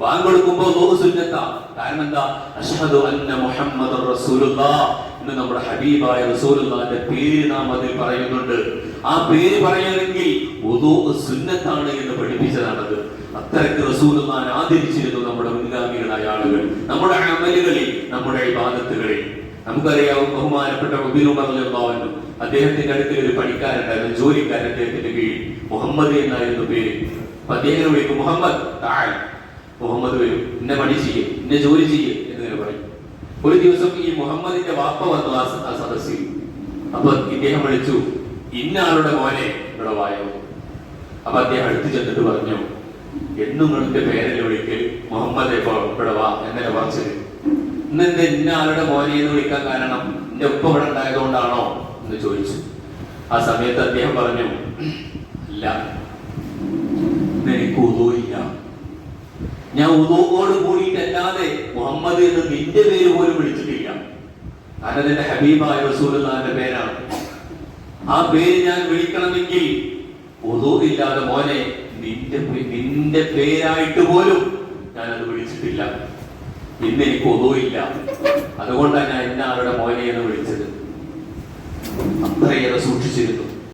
Bank കൊടുക്കുമ്പോ ലോക സുന്നത്ത. കാരണം എന്താ അഷ്ഹദു അന്ന മുഹമ്മദ് എന്ന് നമ്മുടെ ഹബീബായ റസൂലുള്ളാന്റെ പേര് നാം അതിൽ പറയുന്നുണ്ട്. ആ പേര് പറയണമെങ്കിൽ സുന്നത്താണ് എന്ന് പഠിപ്പിച്ചതാണത്. അത്തരക്ക് റസൂലുള്ളാൻ ആദരിച്ചിരുന്നു നമ്മുടെ മുൻഗാമികളായ ആളുകൾ. നമ്മുടെ അമലുകളിൽ നമ്മുടെ ഇബാദത്തുകളിൽ. നമുക്കറിയാം ബഹുമാനപ്പെട്ട റബിനുമറിയാവുന്നു അദ്ദേഹത്തിന്റെ അടുത്തിൽ ഒരു പണിക്കാരുണ്ടായിരുന്നു ജോലിക്കാരൻ അദ്ദേഹത്തിന്റെ കീഴിൽ. മുഹമ്മദ് എന്നായിരുന്നു പേര്. അദ്ദേഹം വിളിക്കും മുഹമ്മദ് താഴെ. മുഹമ്മദ് വരും. എന്നെ പണി ചെയ്യും എന്നെ ജോലി ചെയ്യും എന്നിങ്ങനെ പറയും. ഒരു ദിവസം ഈ മുഹമ്മദിന്റെ വാപ്പ വന്നു ആ സദസ്സിൽ. അപ്പൊ ഇദ്ദേഹം വിളിച്ചു ഇന്ന ആളുടെ മോനെ? ഇവിടെ വായോ. അപ്പൊ അദ്ദേഹം അടുത്ത് ചെന്നിട്ട് പറഞ്ഞു എന്നും നിങ്ങളുടെ പേരിൽ വിളിക്കൽ? മുഹമ്മദ് ഇവിടെ വാ എന്നെ പറഞ്ഞത്. ഇന്നെന്ത് ഇന്ന ആളുടെ മോനെ എന്ന് വിളിക്കാൻ കാരണം എന്റെ ഉപ്പ ഇവിടെ ഉണ്ടായതുകൊണ്ടാണോ എന്ന് ചോദിച്ചു. ആ സമയത്ത് അദ്ദേഹം പറഞ്ഞു അല്ല ഇന്ന് എനിക്ക് ഉദൂയില്ല ഞാൻ ഉദോഗോട് കൂടിയിട്ടല്ലാതെ മുഹമ്മദ് എന്ന് നിന്റെ പേര് പോലും വിളിച്ചിട്ടില്ല. കാരണം എന്റെ ഹബീബായ റസൂലുള്ളാന്റെ പേരാണ്. ആ പേര് ഞാൻ വിളിക്കണമെങ്കിൽ ഇല്ലാതെ മോനെ നിന്റെ നിന്റെ പേരായിട്ട് പോലും ഞാൻ അത് വിളിച്ചിട്ടില്ല. ഇന്ന് എനിക്ക് ഒതുവില്ല അതുകൊണ്ടാണ് ഞാൻ ഇന്ന ആളുടെ മോനെ എന്ന് വിളിച്ചത്. അത്രയേറെ സൂക്ഷിച്ചിരുന്നു.